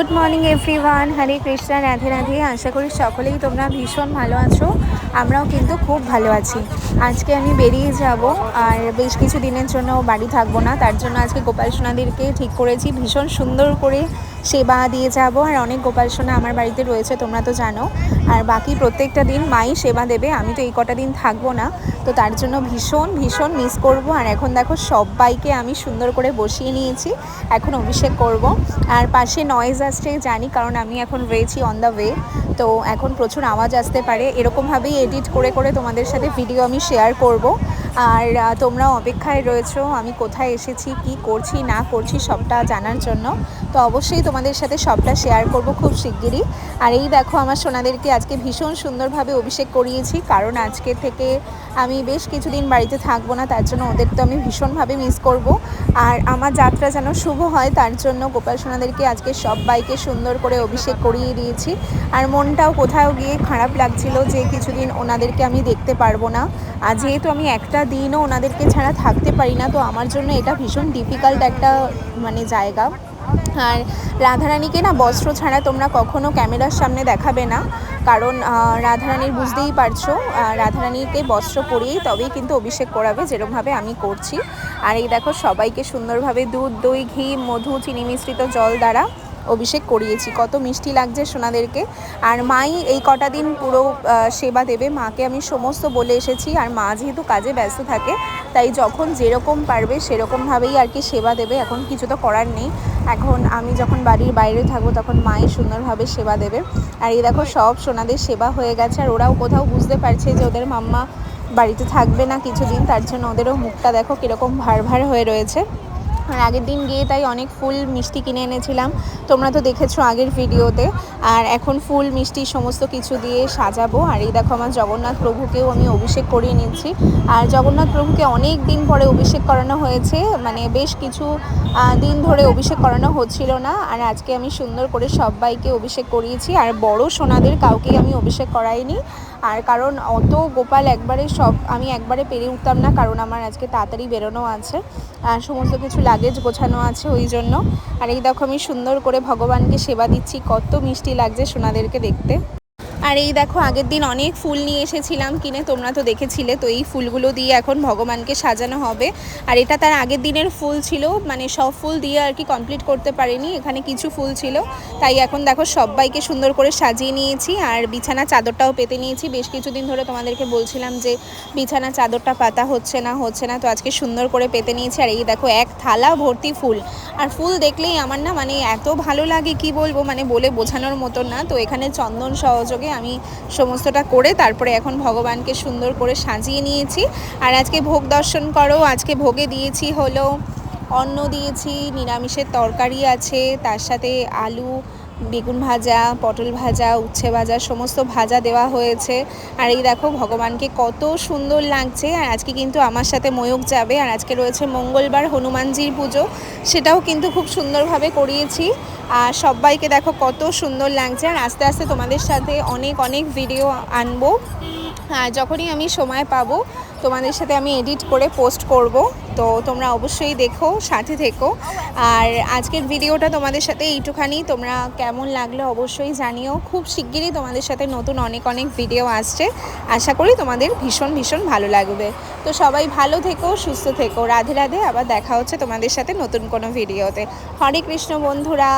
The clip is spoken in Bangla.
Good morning everyone Hare Krishna Radhe Radhe আশা করি সকলেই তোমরা ভীষণ ভালো আছো। আমরাও কিন্তু খুব ভালো আছি। আজকে আমি বেরিয়ে যাব, আর বেশ কিছু দিনের জন্য বাড়ি থাকব না। তার জন্য আজকে গোপাল সোনাদেরকে ঠিক করেছি। ভীষণ সুন্দর করে সেবা দিয়ে যাব। আর অনেক গোপাল সোনা আমার বাড়িতে রয়েছে, তোমরা তো জানো। আর বাকি প্রত্যেকটা দিন মাই সেবা দেবে। আমি তো এই কটা দিন থাকব না। তো তার জন্য ভীষণ ভীষণ মিস করব। আর এখন দেখো সবাইকে আমি সুন্দর করে বসিয়ে নিয়েছি। এখন অভিষেক করব। আর পাশে নয়েজ আসছে, জানি, কারণ আমি এখন রয়েছি অন দ্য ওয়ে তো এখন প্রচুর আওয়াজ আসতে পারে। এরকমভাবেই এডিট করে করে তোমাদের সাথে ভিডিও আমি শেয়ার করব। আর তোমরা অপেক্ষায় রয়েছো, আমি কোথায় এসেছি, কি করছি, না করছি সবটা জানার জন্য। তো অবশ্যই তোমাদের সাথে সবটা শেয়ার করব খুব শিগগিরই। আর এই দেখো, আমার সোনাদেরকে আজকে ভীষণ সুন্দরভাবে অভিষেক করিয়েছি, কারণ আজকে থেকে আমি বেশ কিছুদিন বাড়িতে থাকব না, তার জন্য ওদের তো আমি ভীষণভাবে মিস করব। আর আমার যাত্রা যেন শুভ হয়, তার জন্য গোপাল সোনাদেরকে আজকে সবাইকে সুন্দর করে অভিষেক করিয়ে দিয়েছি। আর মনটাও কোথাও গিয়ে খারাপ লাগছিল যে কিছুদিন ওনাদেরকে আমি দেখতে পারব না। আর যেহেতু আমি একটা দিনও ওনাদেরকে ছাড়া থাকতে পারি না, তো আমার জন্য এটা ভীষণ ডিফিকাল্ট একটা মানে জায়গা। আর রাধারানীকে না বস্ত্র ছাড়া তোমরা কখনো ক্যামেরার সামনে দেখাবে না, কারণ রাধারানীর বুঝতেই পারছ রাধারানীকে বস্ত্র পরিয়েই তবেই কিন্তু অভিষেক করাবে যেরকমভাবে আমি করছি। আর এই দেখো সবাইকে সুন্দরভাবে দুধ, দই, ঘি, মধু, চিনি মিশ্রিত জল দ্বারা অভিষেক করিয়েছি। কত মিষ্টি লাগছে সোনাদেরকে। আর মাই এই কটা দিন পুরো সেবা দেবে। মাকে আমি সমস্ত বলে এসেছি। আর মা যেহেতু কাজে ব্যস্ত থাকে, তাই যখন যেরকম পারবে সেরকমভাবেই আর কি সেবা দেবে। এখন কিছু তো করার নেই। এখন আমি যখন বাড়ির বাইরে থাকব, তখন মাই সুন্দরভাবে সেবা দেবে। আর এই দেখো সব সোনাদের সেবা হয়ে গেছে। আর ওরাও কোথাও বুঝতে পারছে যে ওদের মাম্মা বাড়িতে থাকবে না কিছুদিন। তার জন্য ওদেরও মুখটা দেখো কীরকম ভার ভার হয়ে রয়েছে। আর আগের দিন গিয়ে তাই অনেক ফুল মিষ্টি কিনে এনেছিলাম। তোমরা তো দেখেছ আগের ভিডিওতে। আর এখন ফুল, মিষ্টি সমস্ত কিছু দিয়ে সাজাবো। আর এই দেখো আমার জগন্নাথ প্রভুকেও আমি অভিষেক করিয়ে নিচ্ছি। আর জগন্নাথ প্রভুকে অনেক দিন পরে অভিষেক করানো হয়েছে। মানে বেশ কিছু দিন ধরে অভিষেক করানো হচ্ছিল না। আর আজকে আমি সুন্দর করে সবাইকে অভিষেক করিয়েছি। আর বড় সোনাদের কাউকেই আমি অভিষেক করাইনি। আর কারণ অত গোপাল একবারে সব, আমি একবারে পেরে উঠতাম না, কারণ আমার আজকে তাড়াতাড়ি বেরোনো আছে, আর সমস্ত কিছু লাগেজ গোছানো আছে ওই জন্য। আর এই দেখো আমি সুন্দর করে ভগবানকে সেবা দিচ্ছি, কত মিষ্টি লাগছে সোনাদেরকে দেখতে। আর এই দেখো, আগের দিন অনেক ফুল নিয়ে এসেছিলাম কিনে, তোমরা তো দেখেছিলে, তো এই ফুলগুলো দিয়ে এখন ভগবানকে সাজানো হবে। আর এটা তার আগের দিনের ফুল ছিল মানে সব ফুল দিয়ে আর কি কমপ্লিট করতে পারিনি, এখানে কিছু ফুল ছিল। তাই এখন দেখো, সবাইকে সুন্দর করে সাজিয়ে নিয়েছি, আর বিছানা চাদরটাও পেতে নিয়েছি। বেশ কিছুদিন ধরে তোমাদেরকে বলছিলাম যে, বিছানা চাদরটা পাতা হচ্ছে না হচ্ছে না, তো আজকে সুন্দর করে পেতে নিয়েছি। আর এই দেখো, এক থালা ভর্তি ফুল। আর ফুল দেখলেই আমার না মানে এত ভালো লাগে, কি বলব মানে বলে বোঝানোর মতো না। তো এখানে চন্দন সহযোগে আমি সমস্তটা করে তারপরে এখন ভগবানকে সুন্দর করে সাজিয়ে নিয়েছি। আর আজকে ভোগ দর্শন করো, আজকে ভোগে দিয়েছি হলো অন্ন দিয়েছি, নিরামিষের তরকারি আছে, তার সাথে আলু বেগুন ভাজা, পটল ভাজা, উচ্ছে ভাজা, সমস্ত ভাজা দেওয়া হয়েছে। আর এই দেখো, ভগবানকে কত সুন্দর লাগছে। আর আজকে কিন্তু আমার সাথে ময়ূক যাবে। আর আজকে রয়েছে মঙ্গলবার হনুমানজির পুজো। সেটাও কিন্তু খুব সুন্দরভাবে করিয়েছি। আর সবাইকে দেখো, কত সুন্দর লাগছে। আর আস্তে আস্তে তোমাদের সাথে অনেক অনেক ভিডিও আনব। আর যখনই আমি সময় পাবো তোমাদের সাথে আমি এডিট করে পোস্ট করব। তো তোমরা অবশ্যই দেখো, সাথে থেকো। আর আজকের ভিডিওটা তোমাদের সাথে এইটুখানি। তোমরা কেমন লাগল অবশ্যই জানিও। খুব শিগগিরই তোমাদের সাথে নতুন অনেক অনেক ভিডিও আসছে। আশা করি তোমাদের ভীষণ ভীষণ ভালো লাগবে। তো সবাই ভালো থেকো, সুস্থ থেকো। রাধে রাধে। আবার দেখা হচ্ছে তোমাদের সাথে নতুন কোনো ভিডিওতে হরে কৃষ্ণ বন্ধুরা।